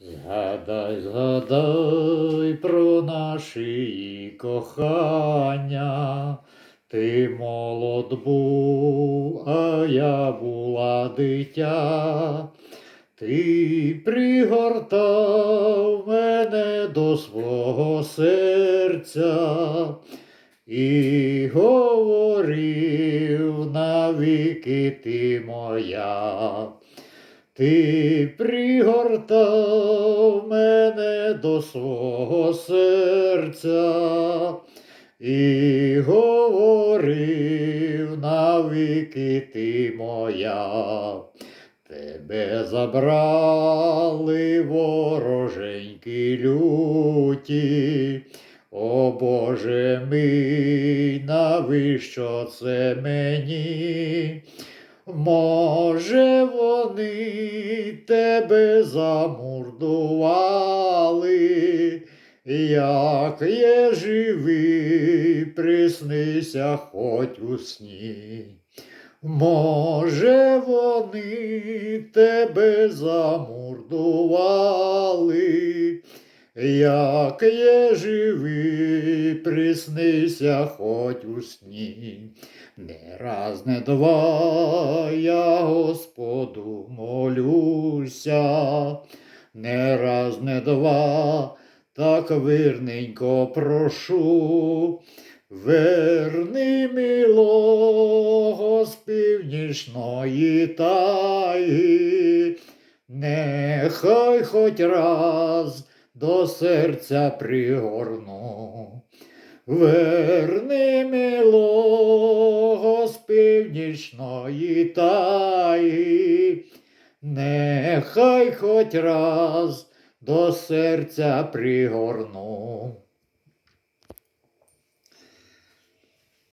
Згадай, згадай про наші кохання. Ти молод був, а я була дитя. Ти пригортав мене до свого серця і говорив навіки ти моя. Ти пригортав мене до свого серця і говорив навіки ти моя. Тебе забрали вороженьки люті. О Боже мій, навіщо це мені? Може, вони тебе замордували, як є живий, приснися хоть у сні. Може, вони тебе замордували, як є живий, приснися хоть у сні. Не раз, не два я Господу молюся, не раз, не два, так вирненько прошу. Верни милого з північної таї, нехай хоч раз до серця пригорну. Верни милого з північної таї, нехай хоч раз до серця пригорну.